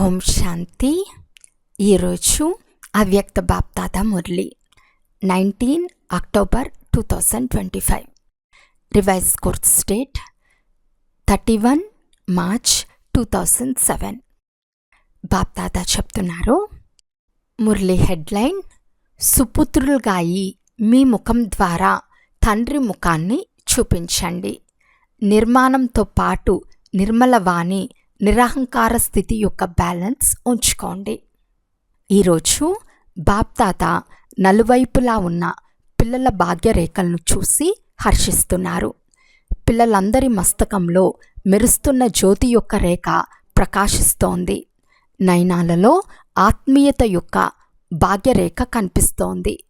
ఓం శాంతి. ఈరోజు Avyakt Bapdada Murli nineteen October two thousand twenty five. Revise course date thirty one March two thousand seven. Bapdada చెప్తున్నారు Murali headline సుపుత్రులుగాయి మీ ముఖం ద్వారా తండ్రి ముఖాన్ని చూపించండి. నిర్మాణంతో పాటు నిర్మలవాణి నిరహంకార స్థితి యొక్క బ్యాలెన్స్ ఉంచుకోండి. ఈరోజు బాప్తాత నలువైపులా ఉన్న పిల్లల భాగ్యరేఖలను చూసి హర్షిస్తున్నారు. పిల్లలందరి మస్తకంలో మెరుస్తున్న జ్యోతి యొక్క రేఖ ప్రకాశిస్తోంది. నయనాలలో ఆత్మీయత యొక్క భాగ్యరేఖ కనిపిస్తోంది.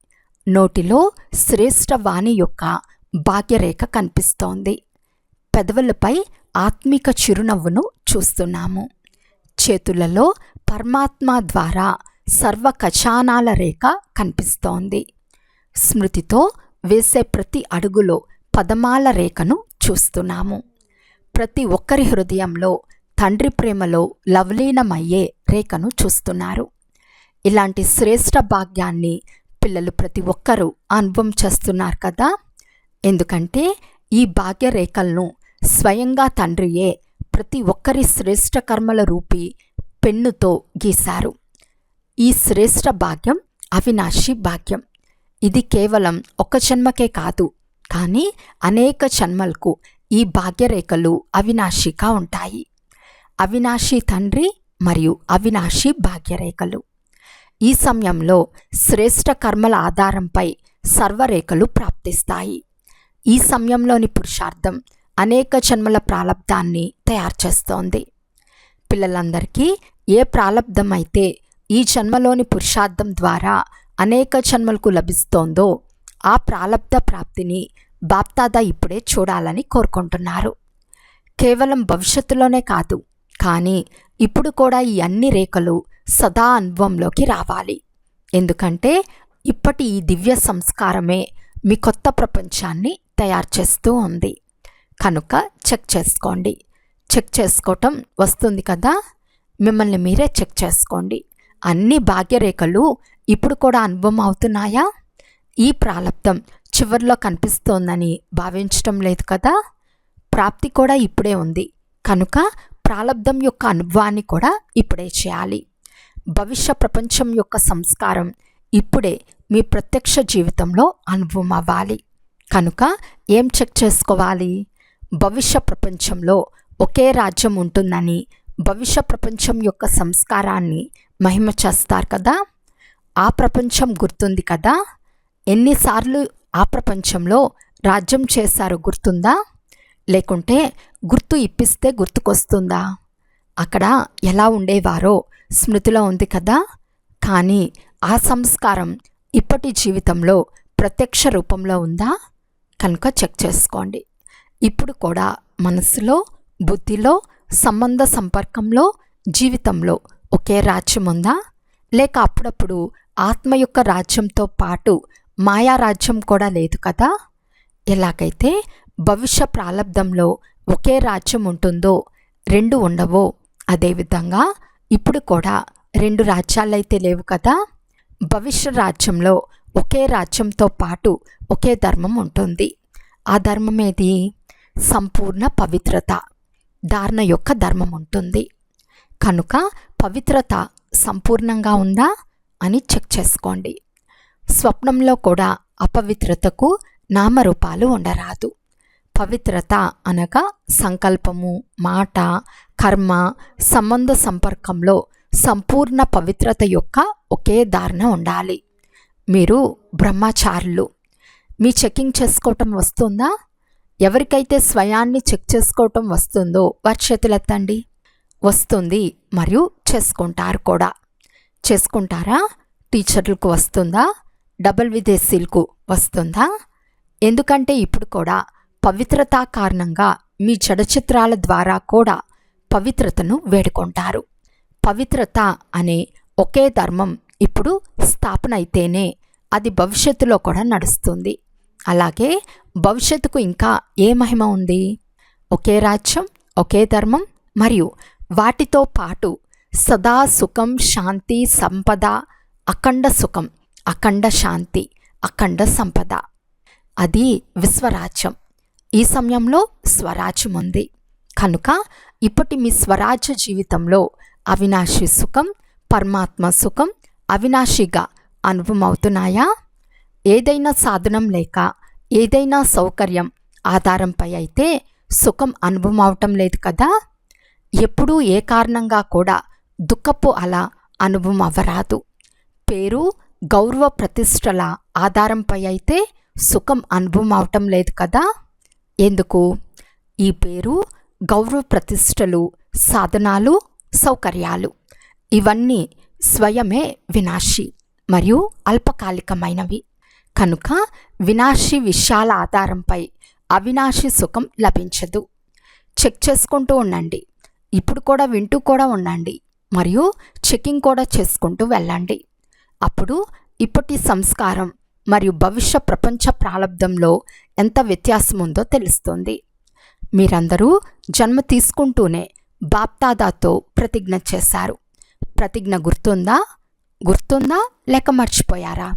నోటిలో శ్రేష్ఠ వాణి యొక్క భాగ్యరేఖ కనిపిస్తోంది. పెదవులపై ఆత్మిక చిరునవ్వును చూస్తున్నాము. చేతులలో పరమాత్మ ద్వారా సర్వ ఖజానాల రేఖ కనిపిస్తోంది. స్మృతితో వేసే ప్రతి అడుగులో పదమాల రేఖను చూస్తున్నాము. ప్రతి ఒక్కరి హృదయంలో తండ్రి ప్రేమలో లవలీనమయ్యే రేఖను చూస్తున్నారు. ఇలాంటి శ్రేష్ఠ భాగ్యాన్ని పిల్లలు ప్రతి ఒక్కరూ అనుభవం చేస్తున్నారు కదా? ఎందుకంటే ఈ భాగ్యరేఖలను స్వయంగా తండ్రియే ప్రతి ఒక్కరి శ్రేష్ఠ కర్మల రూపి పెన్నుతో గీశారు. ఈ శ్రేష్ఠ భాగ్యం అవినాశి భాగ్యం. ఇది కేవలం ఒక జన్మకే కాదు కానీ అనేక జన్మలకు ఈ భాగ్యరేఖలు అవినాశిగా ఉంటాయి. అవినాశి తండ్రి మరియు అవినాశి భాగ్యరేఖలు. ఈ సమయంలో శ్రేష్ఠ కర్మల ఆధారంపై సర్వరేఖలు ప్రాప్తిస్తాయి. ఈ సమయంలోని పురుషార్థం అనేక జన్మల ప్రాలబ్ధాన్ని తయారు చేస్తోంది. పిల్లలందరికీ ఏ ప్రాలబ్ధం అయితే ఈ జన్మలోని పురుషార్థం ద్వారా అనేక జన్మలకు లభిస్తోందో ఆ ప్రాలబ్ధ ప్రాప్తిని బాప్తాదా ఇప్పుడే చూడాలని కోరుకుంటున్నారు. కేవలం భవిష్యత్తులోనే కాదు కానీ ఇప్పుడు కూడా ఈ అన్ని రేఖలు సదా అనుభవంలోకి రావాలి. ఎందుకంటే ఇప్పటి ఈ దివ్య సంస్కారమే మీ కొత్త ప్రపంచాన్ని తయారు చేస్తూ ఉంది. కనుక చెక్ చేసుకోండి. చెక్ చేసుకోవటం వస్తుంది కదా? మిమ్మల్ని మీరే చెక్ చేసుకోండి. అన్ని భాగ్యరేఖలు ఇప్పుడు కూడా అనుభవం అవుతున్నాయా? ఈ ప్రాలబ్ధం చివరిలో కనిపిస్తోందని భావించటం లేదు కదా? ప్రాప్తి కూడా ఇప్పుడే ఉంది. కనుక ప్రాలబ్ధం యొక్క అనుభవాన్ని కూడా ఇప్పుడే చేయాలి. భవిష్య ప్రపంచం యొక్క సంస్కారం ఇప్పుడే మీ ప్రత్యక్ష జీవితంలో అనుభవం అవ్వాలి. కనుక ఏం చెక్ చేసుకోవాలి? భవిష్య ప్రపంచంలో ఒకే రాజ్యం ఉంటుందని భవిష్య ప్రపంచం యొక్క సంస్కారాన్ని మహిమ చేస్తారు కదా? ఆ ప్రపంచం గుర్తుంది కదా? ఎన్నిసార్లు ఆ ప్రపంచంలో రాజ్యం చేశారో గుర్తుందా? లేకుంటే గుర్తు ఇప్పిస్తే గుర్తుకొస్తుందా? అక్కడ ఎలా ఉండేవారో స్మృతిలో ఉంది కదా? కానీ ఆ సంస్కారం ఇప్పటి జీవితంలో ప్రత్యక్ష రూపంలో ఉందా? కనుక చెక్ చేసుకోండి. ఇప్పుడు కూడా మనసులో బుద్ధిలో సంబంధ సంపర్కంలో జీవితంలో ఒకే రాజ్యం ఉందా? లేక అప్పుడప్పుడు ఆత్మ యొక్క రాజ్యంతో పాటు మాయా రాజ్యం కూడా లేదు కదా? ఎలాగైతే భవిష్య ప్రాలబ్దంలో ఒకే రాజ్యం ఉంటుందో రెండు ఉండవో అదేవిధంగా ఇప్పుడు కూడా రెండు రాజ్యాలైతే లేవు కదా? భవిష్య రాజ్యంలో ఒకే రాజ్యంతో పాటు ఒకే ధర్మం ఉంటుంది. ఆ ధర్మం ఏది? సంపూర్ణ పవిత్రత. ధారణ యొక్క ధర్మం ఉంటుంది. కనుక పవిత్రత సంపూర్ణంగా ఉందా అని చెక్ చేసుకోండి. స్వప్నంలో కూడా అపవిత్రతకు నామరూపాలు ఉండరాదు. పవిత్రత అనగా సంకల్పము మాట కర్మ సంబంధ సంపర్కంలో సంపూర్ణ పవిత్రత యొక్క ఒకే ధారణ ఉండాలి. మీరు బ్రహ్మచారులు. మీ చెకింగ్ చేసుకోవటం వస్తుందా? ఎవరికైతే స్వయాన్ని చెక్ చేసుకోవటం వస్తుందో వారి చేతులెత్తండి వస్తుంది మరియు చేసుకుంటారు కూడా. చేసుకుంటారా? టీచర్లకు వస్తుందా? డబల్ విదేశీలకు వస్తుందా? ఎందుకంటే ఇప్పుడు కూడా పవిత్రత కారణంగా మీ చడచిత్రాల ద్వారా కూడా పవిత్రతను వేడుకుంటారు. పవిత్రత అనే ఒకే ధర్మం ఇప్పుడు స్థాపన అయితేనే అది భవిష్యత్తులో కూడా నడుస్తుంది. అలాగే భవిష్యత్తుకు ఇంకా ఏ మహిమ ఉంది? ఒకే రాజ్యం ఒకే ధర్మం మరియు వాటితో పాటు సదా సుఖం శాంతి సంపద అఖండ సుఖం అఖండ శాంతి అఖండ సంపద. అది విశ్వరాజ్యం. ఈ సమయంలో స్వరాజ్యం ఉంది. కనుక ఇప్పటి మీ స్వరాజ్య జీవితంలో అవినాశి సుఖం పరమాత్మ సుఖం అవినాశిగా అనుభవమవుతున్నాయా? ఏదైనా సాధనం లేక ఏదైనా సౌకర్యం ఆధారంపై అయితే సుఖం అనుభవం అవటం లేదు కదా? ఎప్పుడూ ఏ కారణంగా కూడా దుఃఖపు అలా అనుభవం అవ్వరాదు పేరు గౌరవ ప్రతిష్టల ఆధారంపై అయితే సుఖం అనుభవం అవటం లేదు కదా? ఎందుకు? ఈ పేరు గౌరవ ప్రతిష్టలు సాధనాలు సౌకర్యాలు ఇవన్నీ స్వయమే వినాశి మరియు అల్పకాలికమైనవి. కనుక వినాశి విషయాల ఆధారంపై అవినాశి సుఖం లభించదు. చెక్ చేసుకుంటూ ఉండండి. ఇప్పుడు కూడా వింటూ కూడా ఉండండి. మరియు చెకింగ్ కూడా చేసుకుంటూ వెళ్ళండి. అప్పుడు ఇప్పటి సంస్కారం మరియు భవిష్య ప్రపంచ ప్రారంధంలో ఎంత వ్యత్యాసం ఉందో తెలుస్తుంది. మీరందరూ జన్మ తీసుకుంటూనే బాప్తాదాతో ప్రతిజ్ఞ చేశారు. ప్రతిజ్ఞ గుర్తుందా? గుర్తుందా? లేక మర్చిపోయారా?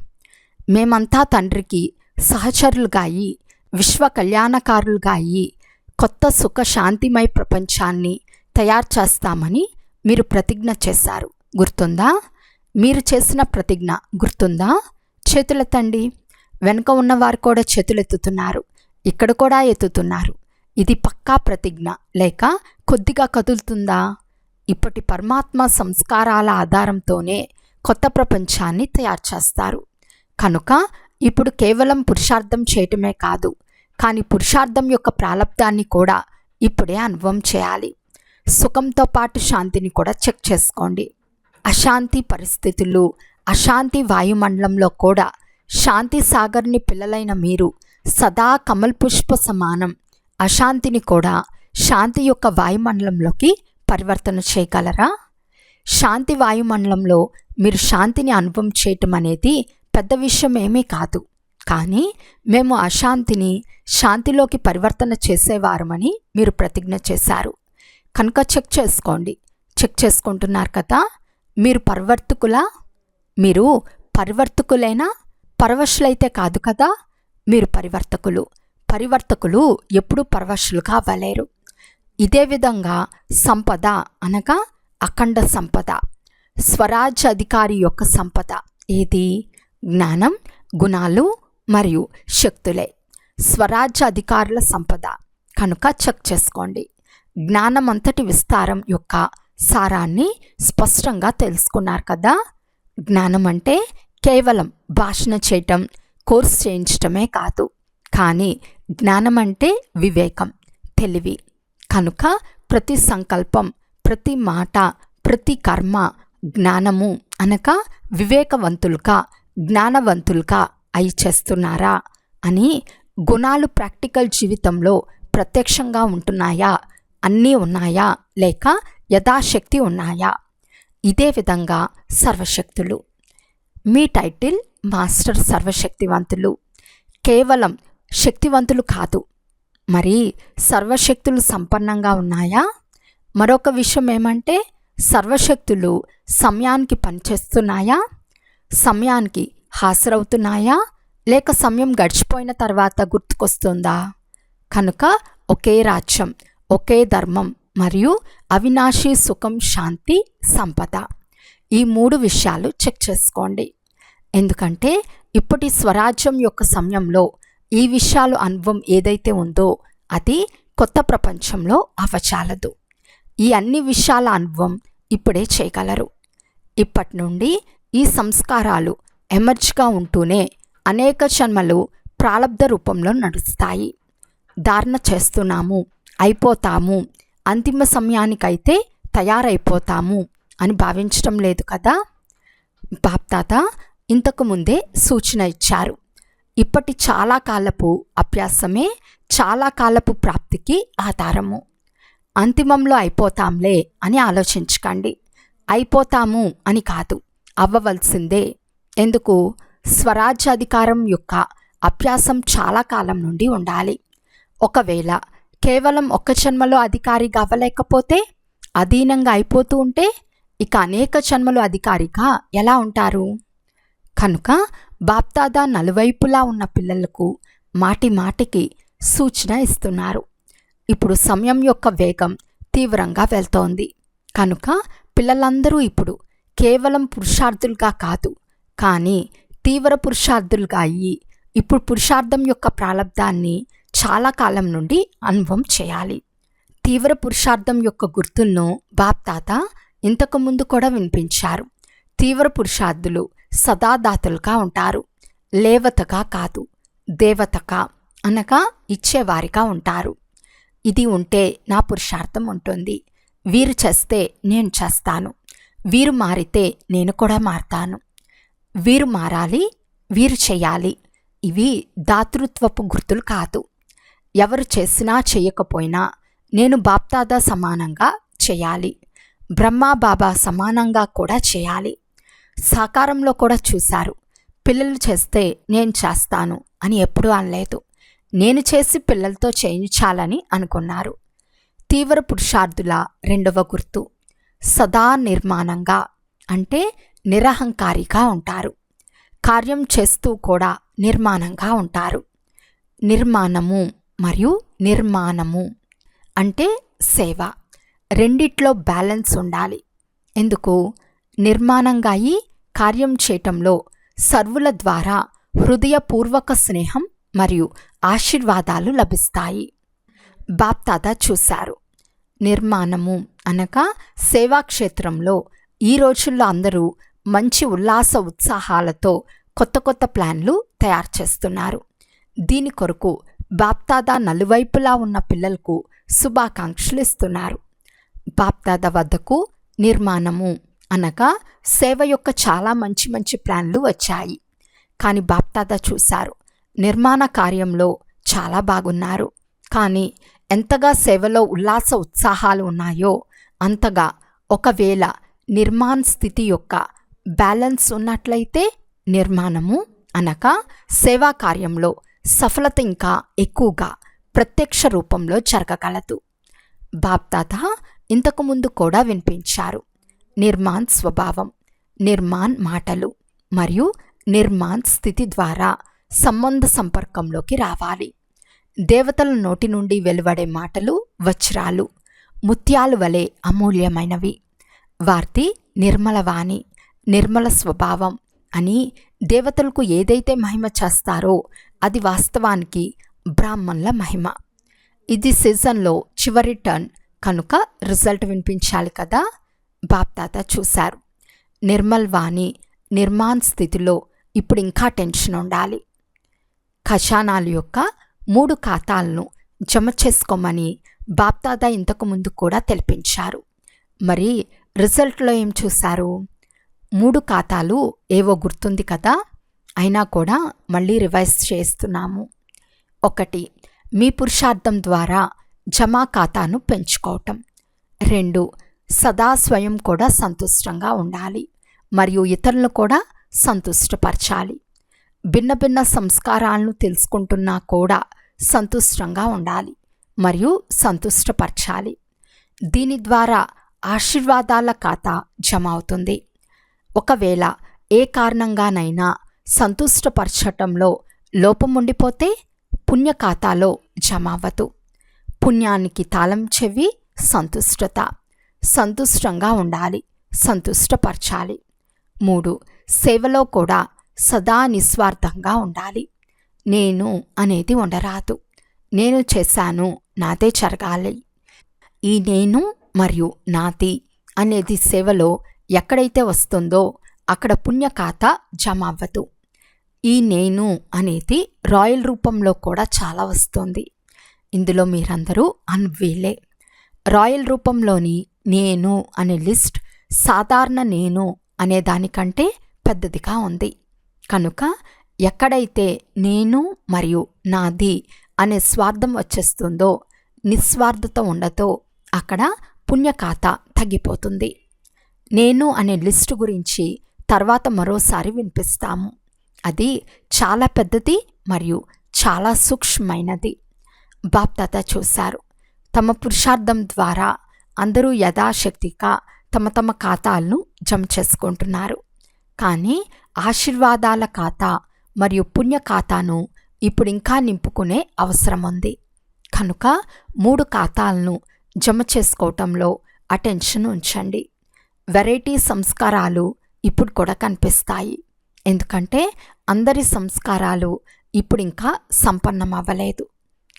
మేమంతా తండ్రికి సహచరులుగా అయి విశ్వ కళ్యాణకారులుగా అయి కొత్త సుఖ శాంతిమయ ప్రపంచాన్ని తయారు చేస్తామని మీరు ప్రతిజ్ఞ చేశారు. గుర్తుందా? మీరు చేసిన ప్రతిజ్ఞ గుర్తుందా? చేతులెత్తండి వెనుక ఉన్నవారు కూడా చేతులెత్తుతున్నారు. ఇక్కడ కూడా ఎత్తుతున్నారు. ఇది పక్కా ప్రతిజ్ఞ. లేక కొద్దిగా కదులుతుందా? ఇప్పటి పరమాత్మ సంస్కారాల ఆధారంతోనే కొత్త ప్రపంచాన్ని తయారు చేస్తారు. కనుక ఇప్పుడు కేవలం పురుషార్థం చేయటమే కాదు కానీ పురుషార్థం యొక్క ప్రాలబ్ధాన్ని కూడా ఇప్పుడే అనుభవం చేయాలి. సుఖంతో పాటు శాంతిని కూడా చెక్ చేసుకోండి. అశాంతి పరిస్థితులు అశాంతి వాయుమండలంలో కూడా శాంతి సాగర్ని పిల్లలైన మీరు సదా కమల్ పుష్ప సమానం అశాంతిని కూడా శాంతి యొక్క వాయుమండలంలోకి పరివర్తన చేయగలరా? శాంతి వాయుమండలంలో మీరు శాంతిని అనుభవం చేయటం అనేది పెద్ద విషయం ఏమీ కాదు. కానీ మేము అశాంతిని శాంతిలోకి పరివర్తన చేసేవారమని మీరు ప్రతిజ్ఞ చేశారు. కనుక చెక్ చేసుకోండి. చెక్ చేసుకుంటున్నారు కదా? మీరు పరివర్తకులా? మీరు పరివర్తకులైనా? పరవశులైతే కాదు కదా? మీరు పరివర్తకులు. పరివర్తకులు ఎప్పుడూ పరవశులుగా అవ్వలేరు ఇదే విధంగా సంపద అనగా అఖండ సంపద. స్వరాజ్య అధికారి యొక్క సంపద. ఏది? జ్ఞానం గుణాలు మరియు శక్తులే. స్వరాజ్య అధికారుల సంపద. కనుక చెక్ చేసుకోండి. జ్ఞానం అంతటి విస్తారం యొక్క సారాన్ని స్పష్టంగా తెలుసుకున్నారు కదా? జ్ఞానం అంటే కేవలం భాషణ చేయటం కోర్స్ చేయించటమే కాదు. కానీ జ్ఞానం అంటే వివేకం తెలివి. కనుక ప్రతి సంకల్పం ప్రతి మాట ప్రతి కర్మ జ్ఞానము అనగా వివేకవంతులుగా జ్ఞానవంతులుగా అయి చేస్తున్నారా అని గుణాలు ప్రాక్టికల్ జీవితంలో ప్రత్యక్షంగా ఉంటున్నాయా? అన్నీ ఉన్నాయా? లేక యథాశక్తి ఉన్నాయా? ఇదే విధంగా సర్వశక్తులు. మీ టైటిల్ మాస్టర్ సర్వశక్తివంతులు. కేవలం శక్తివంతులు కాదు. మరి సర్వశక్తులు సంపన్నంగా ఉన్నాయా? మరొక విషయం ఏమంటే సర్వశక్తులు సమయానికి పనిచేస్తున్నాయా? సమయానికి హాజరవుతున్నాయా? లేక సమయం గడిచిపోయిన తర్వాత గుర్తుకొస్తుందా? కనుక ఒకే రాజ్యం ఒకే ధర్మం మరియు అవినాశి సుఖం శాంతి సంపద. ఈ మూడు విషయాలు చెక్ చేసుకోండి. ఎందుకంటే ఇప్పటి స్వరాజ్యం యొక్క సమయంలో ఈ విషయాలు అనుభవం ఏదైతే ఉందో అది కొత్త ప్రపంచంలో అవచాలదు ఈ అన్ని విషయాల అనుభవం ఇప్పుడే చేయగలరు. ఇప్పటి నుండి ఈ సంస్కారాలు ఎమర్జ్గా ఉంటూనే అనేక జన్మలు ప్రాలబ్ధ రూపంలో నడుస్తాయి. ధారణ చేస్తున్నాము అయిపోతాము అంతిమ సమయానికైతే తయారైపోతాము అని భావించడం లేదు కదా? బాప్తాత ఇంతకుముందే సూచన ఇచ్చారు. ఇప్పటి చాలా కాలపు అభ్యాసమే చాలా కాలపు ప్రాప్తికి ఆధారము. అంతిమంలో అయిపోతాంలే అని ఆలోచించకండి. అయిపోతాము అని కాదు. అవ్వవలసిందే. ఎందుకు? స్వరాజ్యాధికారం యొక్క అభ్యాసం చాలా కాలం నుండి ఉండాలి. ఒకవేళ కేవలం ఒక్క జన్మలో అధికారిగా అవ్వలేకపోతే అధీనంగా అయిపోతూ ఉంటే ఇక అనేక జన్మలు అధికారిగా ఎలా ఉంటారు? కనుక బాప్దాదా నలువైపులా ఉన్న పిల్లలకు మాటి మాటికి సూచన ఇస్తున్నారు. ఇప్పుడు సమయం యొక్క వేగం తీవ్రంగా వెళ్తోంది. కనుక పిల్లలందరూ ఇప్పుడు కేవలం పురుషార్థులుగా కాదు కానీ తీవ్ర పురుషార్థులుగా అయ్యి ఇప్పుడు పురుషార్థం యొక్క ప్రారంధాన్ని చాలా కాలం నుండి అనుభవం చేయాలి. తీవ్ర పురుషార్థం యొక్క గుర్తులను బాప్తాత ఇంతకు ముందు కూడా వినిపించారు. తీవ్ర పురుషార్థులు సదాదాతలుగా ఉంటారు లేవతగా కాదు దేవతగా అనగా ఇచ్చేవారిగా ఉంటారు. ఇది ఉంటే నా పురుషార్థం ఉంటుంది వీరు చేస్తే నేను చేస్తాను. వీరు మారితే నేను కూడా మారతాను. వీరు మారాలి వీరు చేయాలి. ఇవి దాతృత్వపు గుర్తులు కాదు. ఎవరు చేసినా చేయకపోయినా నేను బాప్తాదా సమానంగా చేయాలి. బ్రహ్మా బాబా సమానంగా కూడా చేయాలి. సాకారంలో కూడా చూశారు. పిల్లలు చేస్తే నేను చేస్తాను అని ఎప్పుడూ అనలేదు. నేను చేసి పిల్లలతో చేయించాలని అనుకున్నారు. తీవ్ర పురుషార్థుల రెండవ గుర్తు. సదా నిర్మాణంగా అంటే నిరహంకారిగా ఉంటారు. కార్యం చేస్తూ కూడా నిర్మాణంగా ఉంటారు. నిర్మాణము మరియు నిర్మాణము అంటే సేవ రెండిట్లో బ్యాలెన్స్ ఉండాలి. ఎందుకు? నిర్మాణంగా అయి కార్యం చేయటంలో సర్వుల ద్వారా హృదయపూర్వక స్నేహం మరియు ఆశీర్వాదాలు లభిస్తాయి. బాప్తాద చూశారు. నిర్మాణము అనగా సేవాక్షేత్రంలో ఈ రోజుల్లో అందరూ మంచి ఉల్లాస ఉత్సాహాలతో కొత్త కొత్త ప్లాన్లు తయారు చేస్తున్నారు. దీని కొరకు బాప్తాదా నలువైపులా ఉన్న పిల్లలకు శుభాకాంక్షలు ఇస్తున్నారు. బాప్దాద వద్దకు నిర్మాణము అనగా సేవ యొక్క చాలా మంచి మంచి ప్లాన్లు వచ్చాయి. కానీ బాప్దాద చూశారు నిర్మాణ కార్యంలో చాలా బాగున్నారు. కానీ ఎంతగా సేవలో ఉల్లాస ఉత్సాహాలు ఉన్నాయో అంతగా ఒకవేళ నిర్మాణ స్థితి యొక్క బ్యాలెన్స్ ఉన్నట్లయితే నిర్మాణము అనగా సేవా కార్యంలో సఫలత ఇంకా ఎక్కువగా ప్రత్యక్ష రూపంలో జరగగలదు. బాప్తాత ఇంతకుముందు కూడా వినిపించారు. నిర్మాణ్ స్వభావం నిర్మాణ్ మాటలు మరియు నిర్మాణ్ స్థితి ద్వారా సంబంధ సంపర్కంలోకి రావాలి. దేవతల నోటి నుండి వెలువడే మాటలు వజ్రాలు ముత్యాలు వలె అమూల్యమైనవి. వార్తి నిర్మలవాణి నిర్మల స్వభావం అని దేవతలకు ఏదైతే మహిమ చేస్తారో అది వాస్తవానికి బ్రాహ్మణుల మహిమ. ఇది సీజన్లో చివరి టర్న్. కనుక రిజల్ట్ వినిపించాలి కదా? బాప్తాత చూశారు. నిర్మల్ వాణి నిర్మాణ స్థితిలో ఇప్పుడు ఇంకా టెన్షన్ ఉండాలి. ఖజానాల యొక్క మూడు ఖాతాలను జమ చేసుకోమని బాప్దాదా ఇంతకు ముందు కూడా తెలిపించారు. మరి రిజల్ట్లో ఏం చూశారు? మూడు ఖాతాలు ఏవో గుర్తుంది కదా? అయినా కూడా మళ్ళీ రివైజ్ చేస్తున్నాము. ఒకటి మీ పురుషార్థం ద్వారా జమా ఖాతాను పెంచుకోవటం. రెండు సదా స్వయం కూడా సంతుష్టంగా ఉండాలి. మరియు ఇతరులను కూడా సంతుష్టపరచాలి. భిన్న భిన్న సంస్కారాలను తెలుసుకుంటున్నా కూడా సంతుష్టంగా ఉండాలి మరియు సంతుష్టపరచాలి. దీని ద్వారా ఆశీర్వాదాల ఖాతా జమ అవుతుంది ఒకవేళ ఏ కారణంగానైనా సంతుష్టపరచటంలో లోపం ఉండిపోతే పుణ్య ఖాతాలో జమ అవ్వదు పుణ్యానికి తాళం చెవి సంతుష్టత సంతుష్టంగా ఉండాలి సంతుష్టపరచాలి. మూడు సేవలో కూడా సదా నిస్వార్థంగా ఉండాలి. నేను అనేది ఉండరాదు. నేను చేశాను నాదే జరగాలి. ఈ నేను మరియు నాది అనేది సేవలో ఎక్కడైతే వస్తుందో అక్కడ పుణ్య ఖాతా జమ అవ్వదు. ఈ నేను అనేది రాయల్ రూపంలో కూడా చాలా వస్తుంది. ఇందులో మీరందరూ అన్వీలే. రాయల్ రూపంలోని నేను అనే లిస్ట్ సాధారణ నేను అనే దానికంటే పెద్దదిగా ఉంది. కనుక ఎక్కడైతే నేను మరియు నాది అనే స్వార్థం వచ్చేస్తుందో నిస్వార్థత ఉండదో అక్కడ పుణ్యఖాత తగ్గిపోతుంది. నేను అనే లిస్టు గురించి తర్వాత మరోసారి వినిపిస్తాము. అది చాలా పెద్దది మరియు చాలా సూక్ష్మమైనది. బాప్దాత చూశారు. తమ పురుషార్థం ద్వారా అందరూ యథాశక్తిగా తమ తమ ఖాతాలను జమ చేసుకుంటున్నారు. కానీ ఆశీర్వాదాల ఖాతా మరియు పుణ్య ఖాతాను ఇప్పుడు ఇంకా నింపుకునే అవసరం ఉంది కనుక మూడు ఖాతాలను జమ చేసుకోవటంలో అటెన్షన్ ఉంచండి. వెరైటీ సంస్కారాలు ఇప్పుడు కూడా కనిపిస్తాయి. ఎందుకంటే అందరి సంస్కారాలు ఇప్పుడు ఇంకా సంపన్నం అవ్వలేదు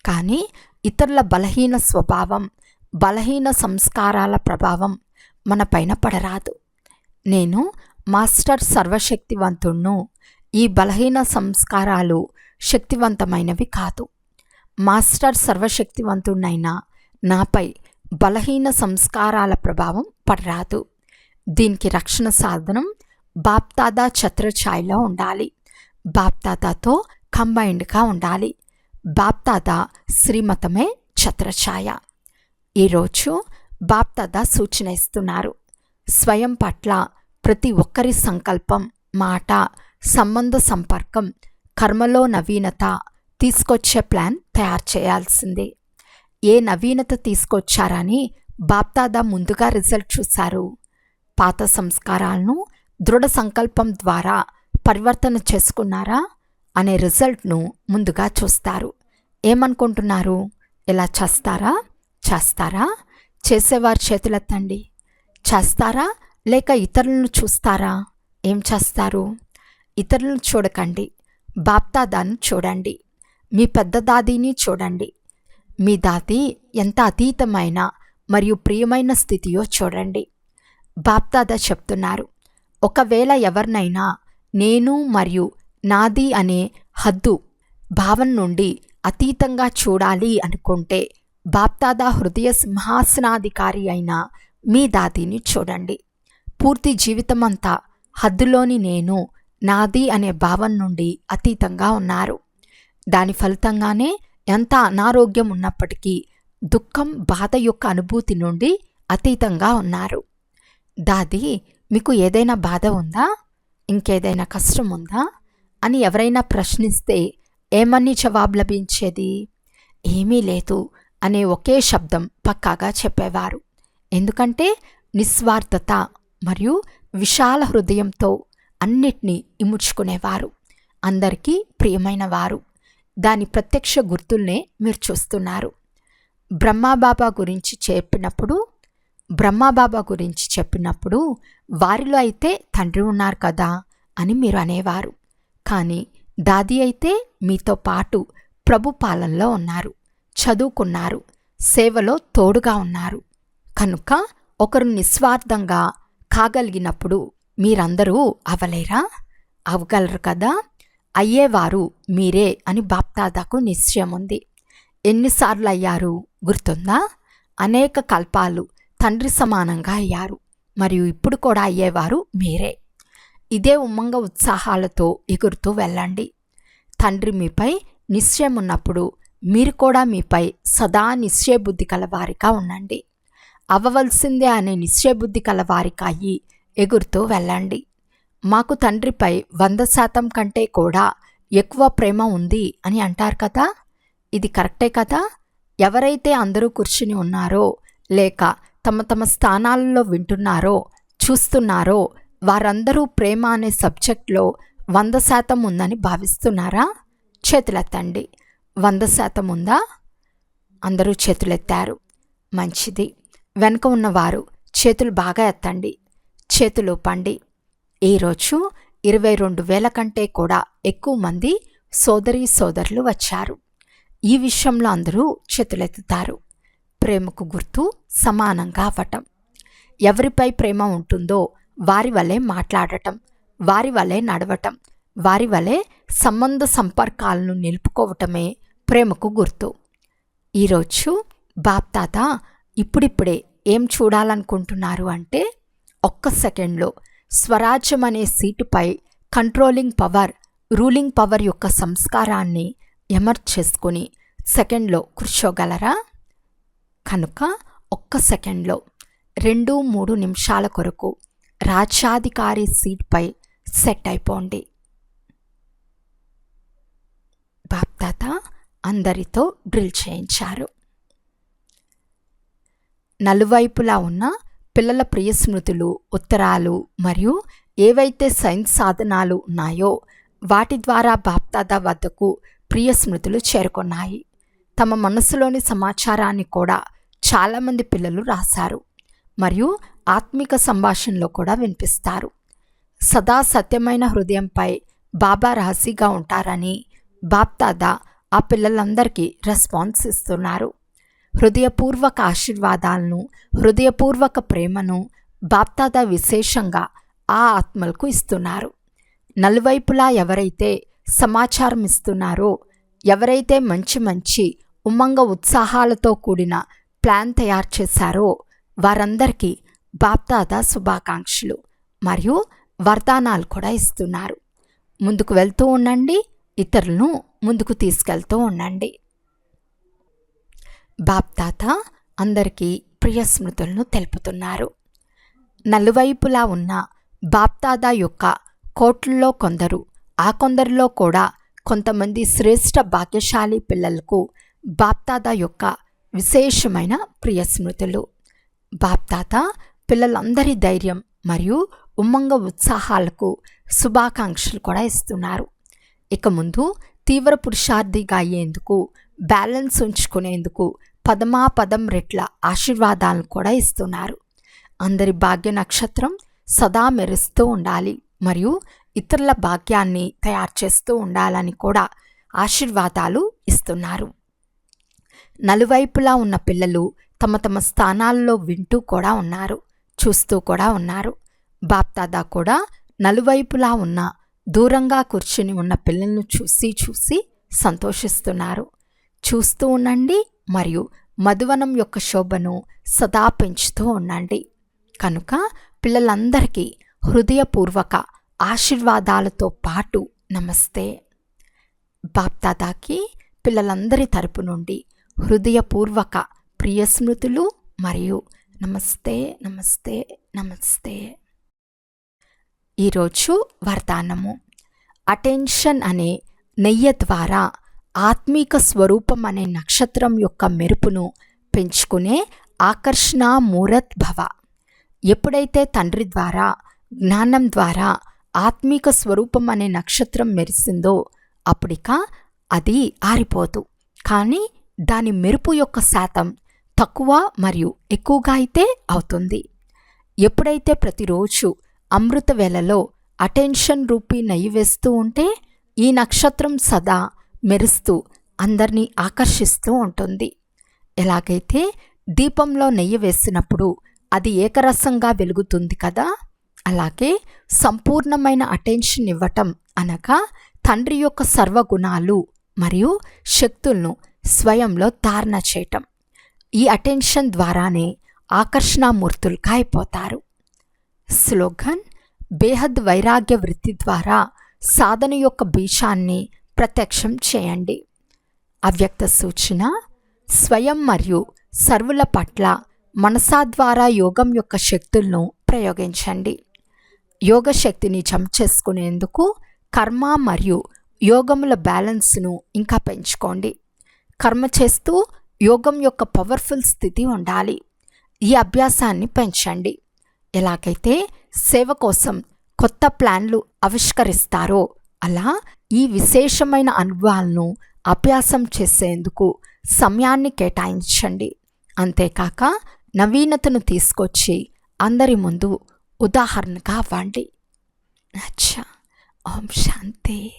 కానీ ఇతరుల బలహీన స్వభావం బలహీన సంస్కారాల ప్రభావం మన పైన పడరాదు. నేను మాస్టర్ సర్వశక్తివంతుణ్ణు. ఈ బలహీన సంస్కారాలు శక్తివంతమైనవి కాదు. మాస్టర్ సర్వశక్తివంతుణ్ణైనా నాపై బలహీన సంస్కారాల ప్రభావం పడరాదు. దీనికి రక్షణ సాధనం బాప్తాదా ఛత్రఛాయిలో ఉండాలి. బాప్తాదాతో కంబైన్డ్గా ఉండాలి. బాప్తాదా శ్రీమతమే ఛత్రఛాయ. ఈరోజు బాప్తాదా సూచన ఇస్తున్నారు. స్వయం పట్ల ప్రతి ఒక్కరి సంకల్పం మాట సంబంధ సంపర్కం కర్మలో నవీనత తీసుకొచ్చే ప్లాన్ తయారు చేయాల్సిందే. ఏ నవీనత తీసుకొచ్చారని బాప్దాదా ముందుగా రిజల్ట్ చూశారు. పాత సంస్కారాలను దృఢ సంకల్పం ద్వారా పరివర్తన చేసుకున్నారా అనే రిజల్ట్ను ముందుగా చూస్తారు. ఏమనుకుంటున్నారు? ఇలా చేస్తారా? చేస్తారా? చేసేవారు చేతులెత్తండి. చేస్తారా? లేక ఇతరులను చూస్తారా? ఏం చేస్తారు? ఇతరులను చూడకండి. బాప్తాదాను చూడండి. మీ పెద్ద దాదీని చూడండి. మీ దాది ఎంత అతీతమైన మరియు ప్రియమైన స్థితియో చూడండి. బాప్దాదా చెప్తున్నారు ఒకవేళ ఎవరినైనా నేను మరియు నాది అనే హద్దు భావం నుండి అతీతంగా చూడాలి అనుకుంటే బాప్దాదా హృదయ సింహాసనాధికారి అయిన మీ దాదీని చూడండి. పూర్తి జీవితమంతా హద్దులోని నేను నాది అనే భావం నుండి అతీతంగా ఉన్నారు. దాని ఫలితంగానే ఎంత అనారోగ్యం ఉన్నప్పటికీ దుఃఖం బాధ యొక్క అనుభూతి నుండి అతీతంగా ఉన్నారు. దాది మీకు ఏదైనా బాధ ఉందా? ఇంకేదైనా కష్టం ఉందా? అని ఎవరైనా ప్రశ్నిస్తే ఏమని జవాబు లభించేది? ఏమీ లేదు అనే ఒకే శబ్దం పక్కాగా చెప్పేవారు. ఎందుకంటే నిస్వార్థత మరియు విశాల హృదయంతో అన్నిటినీ ఇముడ్చుకునేవారు. అందరికీ ప్రియమైన వారు దాని ప్రత్యక్ష గుర్తుల్నే మీరు చూస్తున్నారు. బ్రహ్మాబాబా గురించి చెప్పినప్పుడు బ్రహ్మాబాబా గురించి చెప్పినప్పుడు వారిలో అయితే తండ్రి ఉన్నారు కదా అని మీరు అనేవారు. కానీ దాది అయితే మీతో పాటు ప్రభు పాలనలో ఉన్నారు చదువుకున్నారు సేవలో తోడుగా ఉన్నారు. కనుక ఒకరు నిస్వార్థంగా కాగలిగినప్పుడు మీరందరూ అవలేరా? అవగలరు కదా? అయ్యేవారు మీరే అని బాప్తాదాకు నిశ్చయం ఉంది ఎన్నిసార్లు అయ్యారు గుర్తుందా? అనేక కల్పాలు తండ్రి సమానంగా అయ్యారు మరియు ఇప్పుడు కూడా అయ్యేవారు మీరే. ఇదే ఉమ్మంగ ఉత్సాహాలతో ఎగురుతూ వెళ్ళండి. తండ్రి మీపై నిశ్చయం ఉన్నప్పుడు మీరు కూడా మీపై సదా నిశ్చయబుద్ధి కలవారిగా ఉండండి. అవ్వవలసిందే అనే నిశ్చయబుద్ధి కలవారికాయి. ఎగురుతూ వెళ్ళండి. మాకు తండ్రిపై వంద శాతం కంటే కూడా ఎక్కువ ప్రేమ ఉంది అని అంటారు కదా? ఇది కరెక్టే కదా? ఎవరైతే అందరూ కూర్చుని ఉన్నారో లేక తమ తమ స్థానాలలో వింటున్నారో చూస్తున్నారో వారందరూ ప్రేమ అనే సబ్జెక్ట్లో వంద శాతం ఉందని భావిస్తున్నారా? చేతులెత్తండి. వంద శాతం ఉందా? అందరూ చేతులెత్తారు. మంచిది. వెనుక ఉన్నవారు చేతులు బాగా ఎత్తండి చేతులు పండి. ఈరోజు ఇరవై రెండు వేల కంటే కూడా ఎక్కువ మంది సోదరీ సోదరులు వచ్చారు. ఈ విషయంలో అందరూ చేతులెత్తుతారు. ప్రేమకు గుర్తు సమానంగా అవ్వటం. ఎవరిపై ప్రేమ ఉంటుందో వారి వలె మాట్లాడటం వారి వలె నడవటం వారి వలె సంబంధ సంపర్కాలను నిలుపుకోవటమే ప్రేమకు గుర్తు. ఈరోజు బాప్తాత ఇప్పుడిప్పుడే ఏం చూడాలనుకుంటున్నారు అంటే ఒక్క సెకండ్లో స్వరాజ్యం అనే సీటుపై కంట్రోలింగ్ పవర్ రూలింగ్ పవర్ యొక్క సంస్కారాన్ని ఎమర్జ్ చేసుకుని సెకండ్లో కూర్చోగలరా? కనుక ఒక్క సెకండ్లో రెండు మూడు నిమిషాల కొరకు రాజ్యాధికారి సీట్పై సెట్ అయిపోండి. బాప్దాత అందరితో డ్రిల్ చేయించారు. నలువైపులా ఉన్న పిల్లల ప్రియ స్మృతులు ఉత్తరాలు మరియు ఏవైతే సైన్స్ సాధనాలు ఉన్నాయో వాటి ద్వారా బాప్దాదా వద్దకు ప్రియ స్మృతులు చేరుకున్నాయి. తమ మనసులోని సమాచారాన్ని కూడా చాలామంది పిల్లలు రాశారు మరియు ఆత్మిక సంభాషణలో కూడా వినిపిస్తారు. సదా సత్యమైన హృదయంపై బాబా రహస్యగా ఉంటారని బాప్దాదా ఆ పిల్లలందరికీ రెస్పాన్స్ ఇస్తున్నారు. హృదయపూర్వక ఆశీర్వాదాలను హృదయపూర్వక ప్రేమను బాప్తాద విశేషంగా ఆ ఆత్మలకు ఇస్తున్నారు. నలువైపులా ఎవరైతే సమాచారం ఇస్తున్నారో ఎవరైతే మంచి మంచి ఉమ్మంగ ఉత్సాహాలతో కూడిన ప్లాన్ తయారు చేశారో వారందరికీ బాప్తాద శుభాకాంక్షలు మరియు వరదానాలు కూడా ఇస్తున్నారు. ముందుకు వెళ్తూ ఉండండి ఇతరులను ముందుకు తీసుకెళ్తూ ఉండండి. బాప్తాత అందరికీ ప్రియ స్మృతులను తెలుపుతున్నారు. నలువైపులా ఉన్న బాప్తాదా యొక్క కోట్లలో కొందరు ఆ కొందరిలో కూడా కొంతమంది శ్రేష్ఠ భాగ్యశాలి పిల్లలకు బాప్తాదా యొక్క విశేషమైన ప్రియ స్మృతులు బాప్తాత పిల్లలందరి ధైర్యం మరియు ఉమ్మంగ ఉత్సాహాలకు శుభాకాంక్షలు కూడా ఇస్తున్నారు. ఇక ముందు తీవ్ర పురుషార్థిగా అయ్యేందుకు బ్యాలెన్స్ ఉంచుకునేందుకు పదమా పదం రెట్ల ఆశీర్వాదాలను కూడా ఇస్తున్నారు. అందరి భాగ్య నక్షత్రం సదా మెరుస్తూ ఉండాలి మరియు ఇతరుల భాగ్యాన్ని తయారు చేస్తూ ఉండాలని కూడా ఆశీర్వాదాలు ఇస్తున్నారు. నలువైపులా ఉన్న పిల్లలు తమ తమ స్థానాల్లో వింటూ కూడా ఉన్నారు చూస్తూ కూడా ఉన్నారు. బాప్దాదా కూడా నలువైపులా ఉన్న దూరంగా కూర్చుని ఉన్న పిల్లలను చూసి చూసి సంతోషిస్తున్నారు. చూస్తూ ఉండండి మరియు మధువనం యొక్క శోభను సదా పెంచుతూ ఉండండి. కనుక పిల్లలందరికీ హృదయపూర్వక ఆశీర్వాదాలతో పాటు నమస్తే. బాప్దాదాకి పిల్లలందరి తరపు నుండి హృదయపూర్వక ప్రియ స్మృతులు మరియు నమస్తే నమస్తే నమస్తే. ఈరోజు వర్ధానము అటెన్షన్ అనే నెయ్య ద్వారా ఆత్మీక స్వరూపం అనే నక్షత్రం యొక్క మెరుపును పెంచుకునే ఆకర్షణ మూరత్ భవ ఎప్పుడైతే తండ్రి ద్వారా జ్ఞానం ద్వారా ఆత్మీక స్వరూపం అనే నక్షత్రం మెరిసిందో అప్పుడిక అది ఆరిపోదు. కానీ దాని మెరుపు యొక్క శాతం తక్కువ మరియు ఎక్కువగా అయితే అవుతుంది. ఎప్పుడైతే ప్రతిరోజు అమృత వేళలో అటెన్షన్ రూపీ నయ్యి వేస్తూ ఉంటే ఈ నక్షత్రం సదా మెరుస్తూ అందరినీ ఆకర్షిస్తూ ఉంటుంది. ఎలాగైతే దీపంలో నెయ్యి వేసినప్పుడు అది ఏకరసంగా వెలుగుతుంది కదా అలాగే సంపూర్ణమైన అటెన్షన్ ఇవ్వటం అనగా తండ్రి యొక్క సర్వగుణాలు మరియు శక్తులను స్వయంలో ధారణ చేయటం. ఈ అటెన్షన్ ద్వారానే ఆకర్షణామూర్తులుగా అయిపోతారు స్లోగన్ బేహద్ వైరాగ్య వృత్తి ద్వారా సాధన యొక్క బీజాన్ని ప్రత్యక్షం చేయండి. అవ్యక్త సూచన స్వయం మరియు సర్వుల పట్ల మనసా ద్వారా యోగం యొక్క శక్తులను ప్రయోగించండి. యోగ శక్తిని జం చేసుకునేందుకు కర్మ మరియు యోగముల బ్యాలెన్స్ను ఇంకా పెంచుకోండి. కర్మ చేస్తూ యోగం యొక్క పవర్ఫుల్ స్థితి ఉండాలి. ఈ అభ్యాసాన్ని పెంచండి. ఎలాగైతే సేవ కోసం కొత్త ప్లాన్లు ఆవిష్కరిస్తారో అలా ఈ విశేషమైన అనుభవాలను అభ్యాసం చేసేందుకు సమయాన్ని కేటాయించండి. అంతేకాక నవీనతను తీసుకొచ్చి అందరి ముందు ఉదాహరణగా అవ్వండి అచ్చా ఓం శాంతి.